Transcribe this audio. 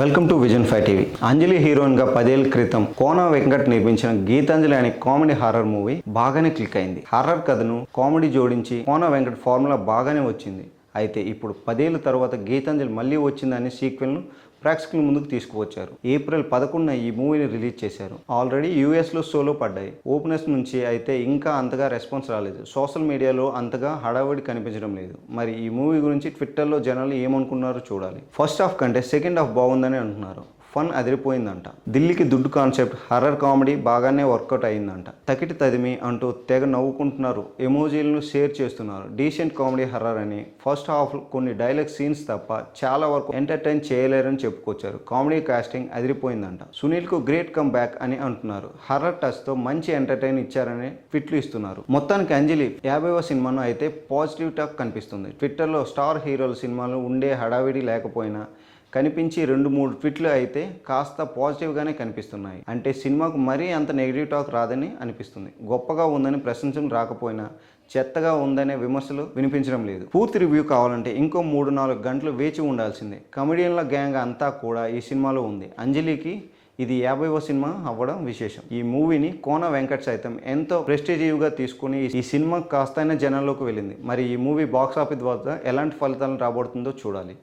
Welcome to vision five TV. Anjali హీరోయిన్గా పదేళ్ళ క్రితం కోన వెంకట్ నిర్మించిన గీతాంజలి అనే కామెడీ హారర్ మూవీ బాగానే క్లిక్ అయింది. హారర్ కథను కామెడీ జోడించి కోన వెంకట్ ఫార్ములా బాగానే వచ్చింది. అయితే ఇప్పుడు పదేళ్ళ తర్వాత గీతాంజలి మళ్ళీ వచ్చిందనే సీక్వెల్ను ప్రేక్షకుల ముందుకు తీసుకువచ్చారు. ఏప్రిల్ పదకొండున ఈ మూవీని రిలీజ్ చేశారు. ఆల్రెడీ యూఎస్లో సోలో పడ్డాయి. ఓపెనర్స్ నుంచి అయితే ఇంకా అంతగా రెస్పాన్స్ రాలేదు. సోషల్ మీడియాలో అంతగా హడావిడి కనిపించడం లేదు. మరి ఈ మూవీ గురించి ట్విట్టర్లో జనాలు ఏమనుకున్నారో చూడాలి. ఫస్ట్ హాఫ్ కంటే సెకండ్ హాఫ్ బాగుందని అంటున్నారు. Fun అదిరిపోయిందంట. Dilliki Duddu concept horror comedy బాగానే వర్కౌట్ అయిందంట తకిటి తదిమి అంటూ తెగ నవ్వుకుంటున్నారు. ఎమోజీలను షేర్ చేస్తున్నారు. డీసెంట్ కామెడీ హర్రర్ అని ఫస్ట్ హాఫ్ కొన్ని డైలాగ్ సీన్స్ తప్ప చాలా వరకు ఎంటర్టైన్ చేయలేరని చెప్పుకొచ్చారు. కామెడీ కాస్టింగ్ అదిరిపోయిందంట. సునీల్కు గ్రేట్ కమ్ బ్యాక్ అని అంటున్నారు. హర్రర్ టచ్తో మంచి ఎంటర్టైన్ ఇచ్చారని ట్విట్లు ఇస్తున్నారు. మొత్తానికి అంజలి యాభైవ సినిమాను అయితే పాజిటివ్ టాక్ కనిపిస్తుంది. ట్విట్టర్లో స్టార్ హీరోల సినిమాలు ఉండే హడావిడి లేకపోయినా కనిపించి రెండు మూడు ట్విట్లు అయితే కాస్త పాజిటివ్గానే కనిపిస్తున్నాయి. అంటే సినిమాకు మరీ అంత నెగిటివ్ టాక్ రాదని అనిపిస్తుంది. గొప్పగా ఉందని ప్రశంసలు రాకపోయినా చెత్తగా ఉందనే విమర్శలు వినిపించడం లేదు. పూర్తి రివ్యూ కావాలంటే ఇంకో మూడు నాలుగు గంటలు వేచి ఉండాల్సిందే. కమెడియన్ల గ్యాంగ్ అంతా కూడా ఈ సినిమాలో ఉంది. అంజలికి ఇది యాభైవ సినిమా అవ్వడం విశేషం. ఈ మూవీని కోన వెంకట్ సైతం ఎంతో ప్రెస్టేజివ్గా తీసుకుని ఈ సినిమా కాస్తైనా జనాల్లోకి వెళ్ళింది. మరి ఈ మూవీ బాక్స్ ఆఫీస్ వద్ద ఎలాంటి ఫలితాలను రాబడుతుందో చూడాలి.